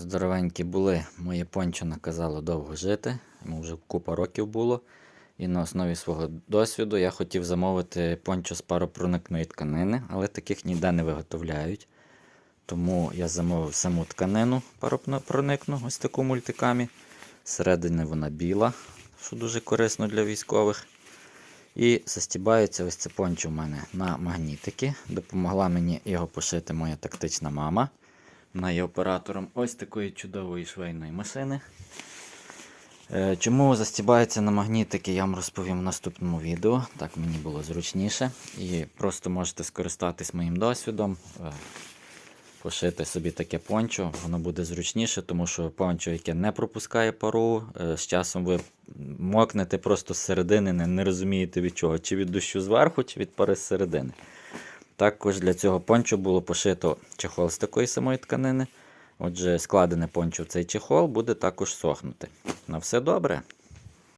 Здоровенькі були. Моє пончо наказало довго жити. Йому вже купа років було. І на основі свого досвіду я хотів замовити пончо з паропроникної тканини, але таких ніде не виготовляють. Тому я замовив саму тканину паропроникну, ось таку мультикамі. Зсередини вона біла, що дуже корисно для військових. І застібається ось це пончо в мене на магнітики. Допомогла мені його пошити моя тактична мама. Вона є оператором ось такої чудової швейної машини. Е, Чому застібається на магнітики, я вам розповім в наступному відео. Так мені було зручніше. І просто можете скористатись моїм досвідом, е, пошити собі таке пончо. Воно буде зручніше, тому що пончо, яке не пропускає пару, е, з часом ви мокнете просто з середини, не, розумієте від чого, чи від дощу зверху, чи від пари з середини. Також для цього пончо було пошито чехол з такої самої тканини. Отже, складене пончо в цей чехол буде також сохнути. На все добре.